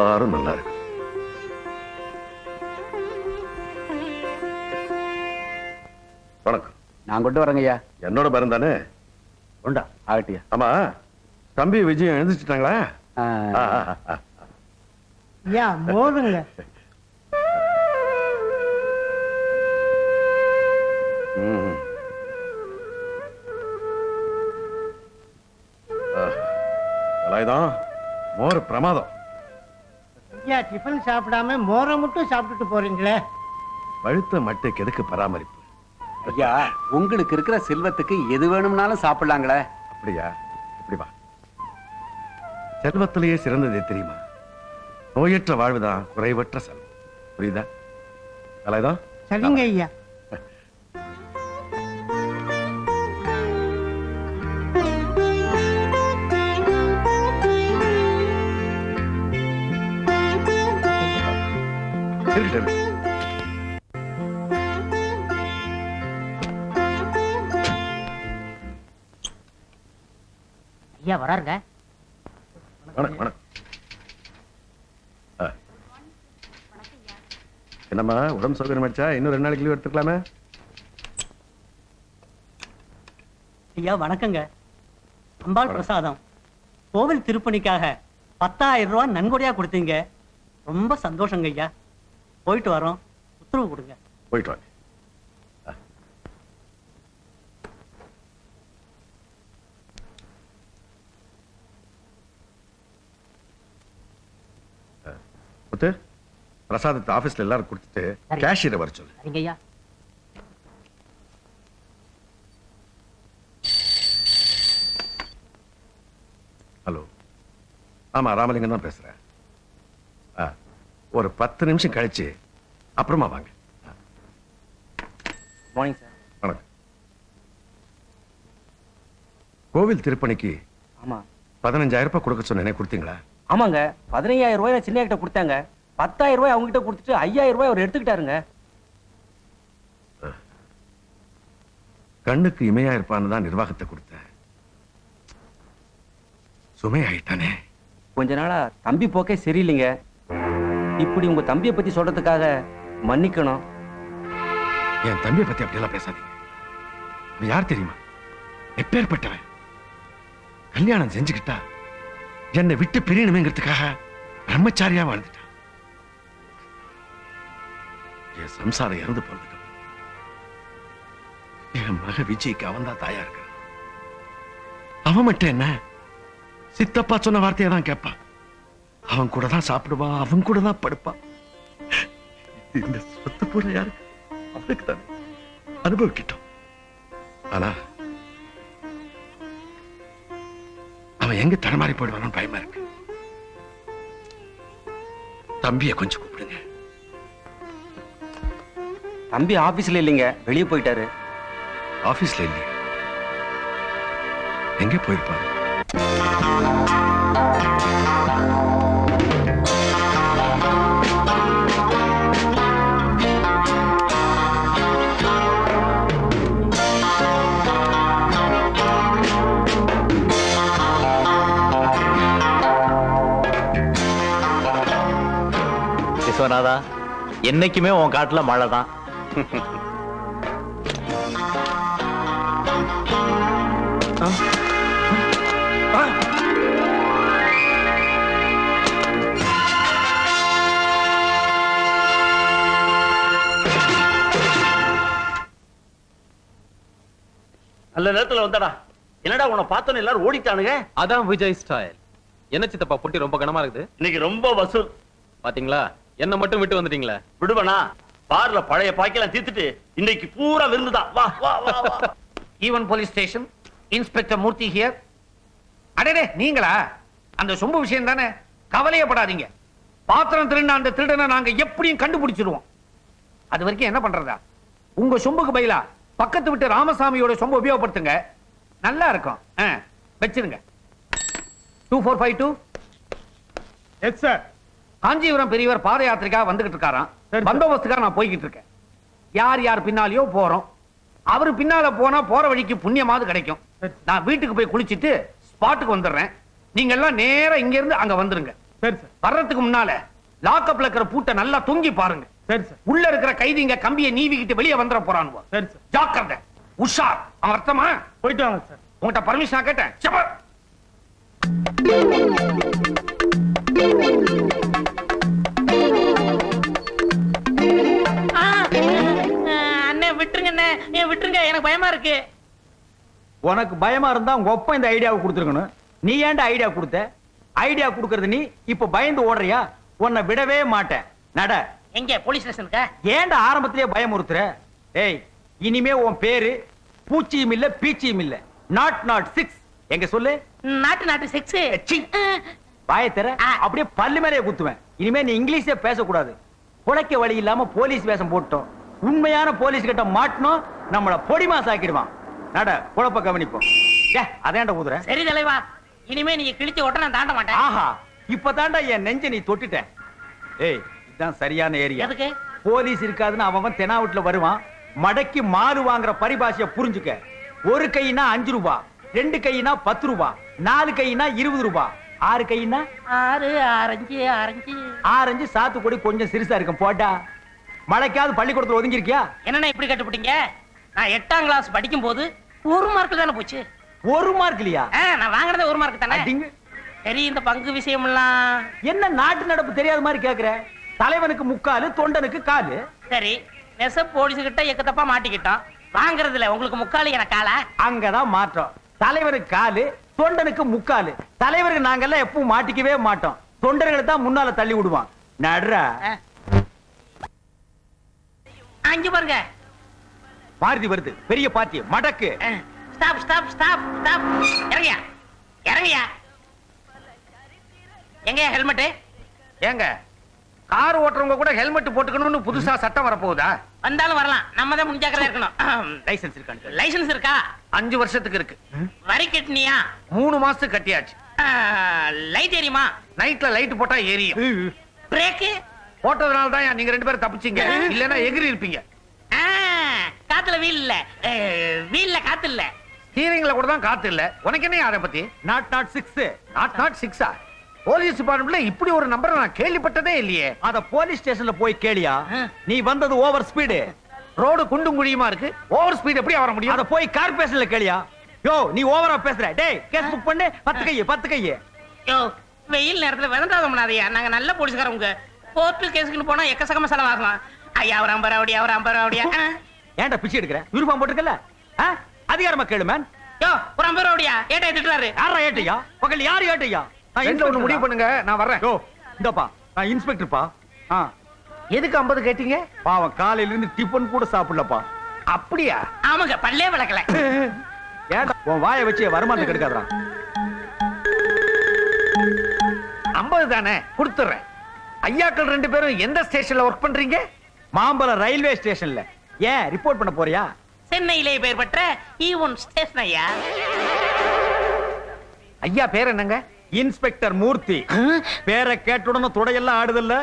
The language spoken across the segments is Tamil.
எல்லாரும் நல்லா இருக்கு. வணக்கம். நான் கொண்டு வரேங்க ஐயா. என்னோட பேரன் தானே? உண்டா ஆகட்டியா. ஆமா தம்பி விஜயம் எழுந்துச்சிட்டாங்களா ஆ, ஐயா வேலாயுதம் மோர் பிரமாதம். ஐயா டிஃபன் சாப்பிடாம மோரை மட்டும் சாப்பிட்டுட்டு போறீங்களே? பழுத்த மட்டைக்கு எதுக்கு பராமரிப்பு? ஐயா உங்களுக்கு இருக்கிற செல்வத்துக்கு எது வேணும்னாலும் சாப்பிடலாங்களே. அப்படியா? இப்படி வா. செல்வத்திலேயே சிறந்தது தெரியுமா? நோயற்ற வாழ்வுதான் குறைவற்ற செல்வம். புரியுதா? வேலாயுதம் சரிங்க ஐயா. ஐயா வராருங்க? வணக்கம் வணக்கம். ஆ. என்னம்மா உடம்பு சௌகரியம் ஆச்சா இன்னும் ரெண்டு நாளைக்கு லீவ் எடுத்துக்கலாமே? ஐயா வணக்கங்க. அம்பாள் பிரசாதம். கோவில் திருப்பணிக்காக பத்தாயிரம் ரூபாய் நன்கொடையா கொடுத்தீங்க. ரொம்ப சந்தோஷங்க ஐயா. போயிட்டு வரோம். உத்தரவு கொடுங்க. போயிட்டு வாங்க ஆ. ஆ. முத்து பிரசாதத்தை ஆபீஸ்ல எல்லாரும் கொடுத்துட்டு. கேஷியரை வர சொல்லு. ஹலோ ஆமா ராமலிங்கம் தான் பேசுறேன். ஆ, ஒரு பத்து நிமிஷம் கழிச்சு அப்புறமா வாங்க. மார்னிங் சார் வணக்கம். கோவில் திருப்பணிக்கு ஆமா. பதினஞ்சாயிரம் ரூபாய் கொடுக்க சொன்னேனே கொடுத்தீங்களா? ஆமாங்க பதினையாயிரம் ரூபாய் நான் சின்ன கிட்ட கொடுத்தாங்க. பத்தாயிரம் ரூபாய் அவங்க கிட்ட கொடுத்துட்டு ஐயாயிரம் ரூபாய் அவர் எடுத்துக்கிட்டாருங்க. கண்ணுக்கு இமையா இருப்பான்னு தான் நிர்வாகத்தை கொடுத்தேன். சுமையாயிட்டானே. கொஞ்ச நாளா தம்பி போக்கே சரியில்லைங்க. இப்படி உங்க தம்பியை பத்தி சொல்றதுக்காக மன்னிக்கணும். என் தம்பியை பத்தி அப்படியெல்லாம் பேசாதீங்க. அவன் யார் தெரியுமா? எப்பேற்பட்டவன் கல்யாணம் செஞ்சுக்கிட்டா என்னை விட்டு பிரியணுமேங்கிறதுக்காக பிரம்மச்சாரியா வாழ்ந்துட்டான். என் சம்சாரம் இறந்து போனதுக்கு என் மக விஜய்க்கு அவன் தான் தாயா இருக்க? அவன் மட்டும் என்ன? சித்தப்பா சொன்ன வார்த்தையை தான் கேட்பான். அவன் கூட தான் சாப்பிடுவான் அவன் கூட தான் படுப்பான். இந்த சொத்து பூரா யாருக்கு அவனுக்கு தானே. அனுபவிக்கிட்டோம். ஆனா அவன் எங்க தடமாறி போயிடுவானு பயமா இருக்கு. தம்பியை கொஞ்சம் கூப்பிடுங்க. தம்பி ஆபீஸ்ல இல்லைங்க. வெளியே போயிட்டாரு. ஆபீஸ்ல இல்லையா. எங்க போயிருப்பான் விஸ்வநாதா என்னைக்குமே உன் காட்டுல மழை தான் நல்ல நேரத்துல வந்தடா. என்னடா உன்னை பார்த்தோன்னு எல்லாரும் ஓடிட்டானுங்க? அதான் விஜய் ஸ்டைல். என்ன சித்தப்பா பொட்டி ரொம்ப கனமா இருக்குது? இன்னைக்கு ரொம்ப வசூல். பாத்தீங்களா? என்ன மட்டும் விட்டு வந்துட்டீங்களே? விடுவனா பார்ல பழைய பாக்கெல்லாம் தீர்த்துட்டு இன்னைக்கு பூரா விருந்துதான் வா வா வா வா. Even police station inspector Murthy here. அடடே நீங்களா? அந்த சொம்பு விஷயம் தானே? கவலையப்படாதீங்க. பாத்திரம் திருடின அந்த திருடனை நாங்க எப்படியும் கண்டுபிடிச்சிருவோம். அது வரைக்கும் என்ன பண்றதா? உங்க சொம்புக்கு பதிலா பக்கத்து விட்டு ராமசாமியோட சொம்பு உபயோகப்படுத்துங்க. நல்லா இருக்கும். ஆ, வச்சிருங்க. Two four five two. Yes sir. Kanchipuram பெரியவர் பாத யாத்திரைக்காக வந்துகிட்டு இருக்காராம். பந்தோபஸ்துக்காக நான் போய்கிட்டு இருக்கேன் யார் யார் பின்னாலேயோ போறோம். அவரு பின்னால போனா போற வழிக்கு புண்ணியமாவது கிடைக்கும். நான் வீட்டுக்கு போய் குளிச்சிட்டு ஸ்பாட்டுக்கு வந்துடுறேன். நீங்க எல்லாம் நேரா இங்க இருந்து அங்க வந்துருங்க. வர்றதுக்கு முன்னால லாக்கப்ல இருக்கிற பூட்டை நல்லா தொங்கி பாருங்க. உள்ள இருக்கிற கைதிங்க கம்பியை நீவிக்கிட்டு வெளியே வந்துட போறானுவோ. ஜாக்கிரதை. உஷார் அவன் அர்த்தமா? போயிட்டு வாங்க சார். உங்ககிட்ட பர்மிஷன் கேட்டேன். செப்ப. எனக்கு பயமா இருக்கு. உனக்கு பயமா இருந்தா உங்க ஒப்பம் இந்த ஐடியாவை கொடுத்துருக்கணும். நீ ஏன்டா ஐடியா கொடுத்த? ஐடியா கொடுக்கறது நீ இப்ப பயந்து ஓடுறியா? உன்னை விடவே மாட்டேன். நட. எங்க? போலீஸ் ஸ்டேஷனுக்கா ஏன்டா ஆரம்பத்திலேயே பயமுறுத்துற? ஏய் இனிமே உன் பேரு பூச்சியும் இல்ல பீச்சியும் இல்ல. நாட் நாட் சிக்ஸ் எங்க சொல்லு? நாட்டு நாட்டு செக்ஸ். வாயை தர. அப்படியே பல்லு மேலே குத்துவேன். இனிமே நீ இங்கிலீஷே பேசக்கூடாது. புழைக்க வழி இல்லாம போலீஸ் வேஷம் போட்டோம் உண்மையான போலீஸ் கிட்ட மாட்டணும் நம்மள பொடிமா சாக்கிடுவான் நட குழப்ப கவனிப்போம். அதேண்ட ஊதுற? சரி தலைவா இனிமே நீங்க கிழிச்சு ஓட்ட நான் தாண்ட மாட்டேன். ஆஹா இப்பதான்டா என் நெஞ்ச நீ தொட்டுட்ட. ஏய் இதுதான் சரியான ஏரியா. எதுக்கு? போலீஸ் இருக்காதுன்னு அவன் தெனாவட்டுல வருவான். மடக்கி மாறு வாங்குற பரிபாஷைய புரிஞ்சுக்க. ஒரு கைனா அஞ்சு ரூபா ரெண்டு கைனா பத்து ரூபா நாலு கைனா இருபது ரூபா. ஆறு கைனா? ஆறு ஆரஞ்சு ஆரஞ்சு. ஆரஞ்சு சாத்துக்குடி கொஞ்சம் சிறுசா இருக்கும். போட்டா மழைக்காவது பள்ளிக்கூடத்துல ஒதுங்கி இருக்கியா என்னண்ணே இப்படி கட்டுப்பிட்டீங்க? நான் எட்டாம் கிளாஸ் படிக்கும் போது ஒரு மார்க் தானே போச்சு? ஒரு மார்க் இல்லையா? நான் வாங்கினதே ஒரு மார்க் தானே. சரி இந்த பங்கு விஷயம்லாம் என்ன நாட்டு நடப்பு தெரியாத மாதிரி கேக்குற? தலைவனுக்கு முக்காலு தொண்டனுக்கு காலு. சரி நெச போலீஸ் கிட்ட எக்கத்தப்பா மாட்டிக்கிட்டோம். வாங்குறதுல உங்களுக்கு முக்காலி எனக்கு காலா? அங்கதான் மாற்றம். தலைவனுக்கு காலு தொண்டனுக்கு முக்காலு. தலைவருக்கு நாங்கெல்லாம் எப்பவும் மாட்டிக்கவே மாட்டோம். தொண்டர்களை தான் முன்னால தள்ளி விடுவான். நடுறா. அங்க பாருங்க. மாருதி வருது. பெரிய பாத்தி மடக்கு. ஸ்டாப் ஸ்டாப் ஸ்டாப் ஸ்டாப் இறங்கியா? இறங்கியா? எங்க ஹெல்மெட் ஏங்க கார் ஓட்டுறவங்க கூட ஹெல்மெட் போட்டுக்கணும்னு புதுசா சட்டம் வரப்போகுதா? வந்தாலும் வரலாம். நம்ம தான் முன்ஜாக்கிரதா இருக்கணும் லைசன்ஸ் இருக்கான்னு லைசென்ஸ் இருக்கா? அஞ்சு வருஷத்துக்கு இருக்கு. வரி கட்டினியா? மூணு மாசத்துக்கு கட்டியாச்சு. லைட் எரியுமா? நைட்ல லைட் போட்டா எரியும். பிரேக்கு போட்டதுனால தான் நீங்க ரெண்டு பேரும் தப்பிச்சீங்க. இல்லன்னா எகிரி இருப்பீங்க. காத்துல வீல் இல்ல. வீல்ல காத்து இல்ல. ஸ்டீரிங்ல கூட தான் காத்து இல்ல. உனக்கு என்ன அதை பத்தி? Not not six not not சிக்ஸா போலீஸ் டிபார்ட்மெண்ட்ல இப்படி ஒரு நம்பரை நான் கேள்விப்பட்டதே இல்லையே. அத போலீஸ் ஸ்டேஷன்ல போய் கேளியா? நீ வந்தது ஓவர் ஸ்பீடு ரோடு குண்டும் குழியுமா இருக்கு? ஓவர் ஸ்பீட் எப்படி வர முடியும்? அத போய் கார்பரேஷன்ல கேளியா? யோ நீ ஓவரா பேசுற. டேய் கேஸ் புக் பண்ணு. பத்து கையே பத்து கையே. யோ வெயில் நேரத்துல விதண்டாத பண்ணாதயா நாங்க நல்ல போலீஸ்காரங்க. கோர்ட்டு கேஸுக்குன்னு போனா எக்கசக்கமா செலவாகும் ஐயா அவர் ஐம்பது ரூபாடியா அவர் ஐம்பது ரூபாடியா ஏன்டா பிச்சை எடுக்கிற? யூனிஃபார்ம் போட்டுருக்கல ஆ? அதிகாரமா கேளு மேன் யோ ஒரு ஐம்பது ரூபாடியா ஏட்டா திட்டுறாரு யாரா ஏட்டையா? பகல் யாரு ஏட்டையா? நான் ரெண்டுல ஒண்ணு. முடிவு பண்ணுங்க நான் வர்றேன். யோ இந்தப்பா நான் இன்ஸ்பெக்டர்ப்பா ஆ. எதுக்கு 50 கேட்டீங்க? பாவம் காலையில இருந்து டிபன் கூட சாப்பிடலப்பா. அப்படியா? ஆமாங்க பல்லே விளக்கல ஏன்டா உன் வாயை வச்சு வருமானத்தை கெடுக்காதடா. 50 தானே கொடுத்துறேன். ஐயாக்கள் ரெண்டு பேரும் எந்த ஸ்டேஷன்ல ஒர்க் பண்றீங்க? மாம்பலம் ரயில்வே ஸ்டேஷன்ல ஏன் ரிப்போர்ட் பண்ண போறியா? சென்னையிலே பெயர் பெற்ற ஈவன் ஸ்டேஷன் ஐயா. ஐயா பேர் என்னங்க? இன்ஸ்பெக்டர் மூர்த்தி. பேரை கேட்டுடனே துடையெல்லாம் ஆடுதல்ல?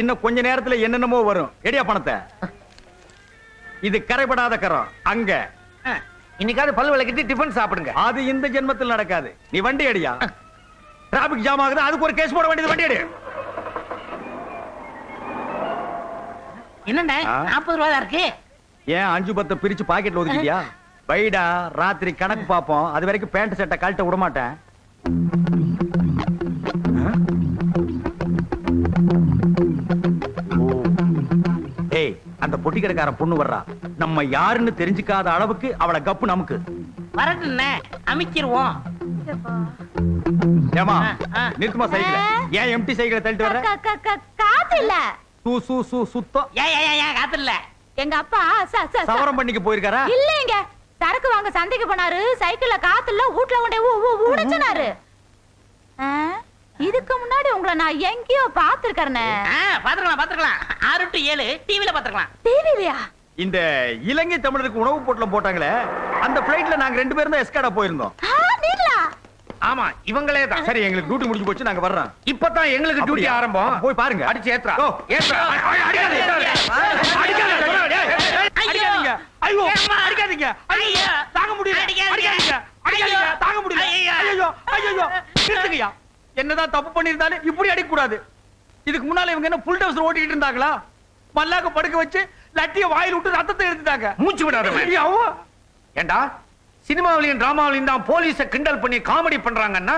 இன்னும் கொஞ்ச நேரத்துல என்னென்னமோ வரும். எடியா பணத்தை? இது கரைபடாத கரம். அங்க. இன்னைக்காவது பல் விளக்கிட்டு டிஃபன் சாப்பிடுங்க. அது இந்த ஜென்மத்தில் நடக்காது. நீ வண்டி அடியா டிராபிக் ஜாம் ஆகுது அதுக்கு ஒரு கேஸ் போட வேண்டியது. வண்டி அடி என்னண்ணே? நாற்பது ரூபா தான் இருக்கு? ஏன் அஞ்சு பத்தை பிரிச்சு பாக்கெட்ல ஒதுக்கிட்டியா? வைடா ராத்திரி கணக்கு பாப்போம் அது வரைக்கும் பேண்ட் சட்டை கழட்ட விட மாட்டேன். ஏய் அந்த பொட்டி கடைக்கார பொண்ணு வர்றா. நம்ம யாருன்னு தெரிஞ்சுக்காத அளவுக்கு அவளை கப்பு நமக்கு. வரட்டுண்ணே அமைக்கிருவோம். ஏமா. நிறுத்துமா சைக்கிள்? ஏன் எம்டி சைக்கிளை தள்ளிட்டு க- காத்து இல்ல சூ சூ சூ சுத்தம். ஏன் ஏன், ஏன் காத்து இல்ல. எங்க அப்பா ச- ச- ச- சவரம் பண்ணிக்கு போயிருக்காரா? இல்லைங்க. சரக்கு வாங்க சந்தைக்கு போனாரு சைக்கிள்ல காத்து இல்ல வீட்ல கொண்டே உடைச்சனாரு. இதுக்கு முன்னாடி உங்களை நான் எங்கேயோ பாத்துருக்கேன் ஆ, பாத்துக்கலாம் பாத்துக்கலாம் ஆறு டு ஏழு டிவில பாத்துக்கலாம் டிவிலயா இந்த இலங்கை தமிழருக்கு உணவு பொட்டலம் போட்டாங்களே அந்த பிளைட்ல நாங்க ரெண்டு பேரும் தான் எஸ்காடா போயிருந்தோம். ஆமா இவங்களே தான் சரி எங்களுக்கு டியூட்டி முடிஞ்சு போச்சு நாங்க வர்றோம். இப்பதான் எங்களுக்கு டியூட்டி? ஆரம்பம். போய் பாருங்க. அடிச்சு ஏத்துறா. ஓ. ஐயோ. அடிக்காதீங்க. ஐயோ? அடிக்காதீங்க. ஐயோ. தாங்க முடியல. அடிக்காதீங்க. அடிக்காதீங்க. தாங்க முடியல. ஐயோ. ஐயோ. நிறுத்துங்கய்யா. என்னதான் தப்பு பண்ணிருந்தாலும் இப்படி அடிக்க கூடாது இதுக்கு முன்னால இவங்க என்ன புல் டவுஸ் ஓட்டிட்டு இருந்தாங்களா? மல்லாக்க படுக்க வச்சு லட்டிய வாயில் விட்டு ரத்தத்தை எடுத்துட்டாங்க. மூச்சு அவ்வா. ஏண்டா? சினிமாவிலையும் டிராமாவிலையும் தான் போலீஸ கிண்டல் பண்ணி காமெடி பண்றாங்கன்னா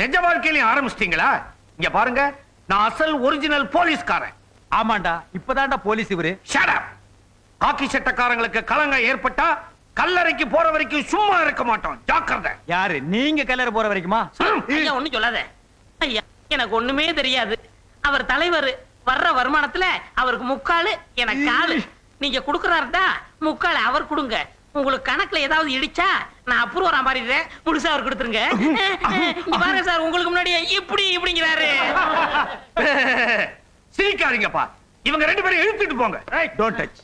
நிஜ வாழ்க்கையிலையும் ஆரம்பிச்சிட்டீங்களா? இங்க பாருங்க நான் அசல் ஒரிஜினல் போலீஸ்காரன். ஆமாண்டா இப்பதான்டா போலீஸ் இவரு. Up. காக்கி சட்டக்காரங்களுக்கு கலங்க ஏற்பட்டா கல்லறைக்கு போற வரைக்கும் சும்மா இருக்க மாட்டோம். ஜாக்கிரதை. யாரு நீங்க கல்லறை போற வரைக்குமா? ஐயா ஒண்ணும் சொல்லாத. ஐயா எனக்கு ஒண்ணுமே தெரியாது. அவர் தலைவர் வர்ற வருமானத்துல அவருக்கு முக்காலு எனக்கு காலு நீங்க குடுக்கறாருடா முக்காலு அவர் கொடுங்க. உங்களுக்கு கணக்குல ஏதாவது இடிச்சா நான் அப்ரூவரா மாறிடுறேன் முழுசா அவர் கொடுத்துருங்க. இங்க பாருங்க சார் உங்களுக்கு முன்னாடி இப்படி இப்படிங்கிறாரு. சிரிக்காதீங்கப்பா. இவங்க ரெண்டு பேரும் இழுத்துட்டு போங்க. டோன்ட் டச்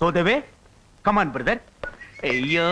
சோ தேவே கமான் பிரதர் ஐயோ.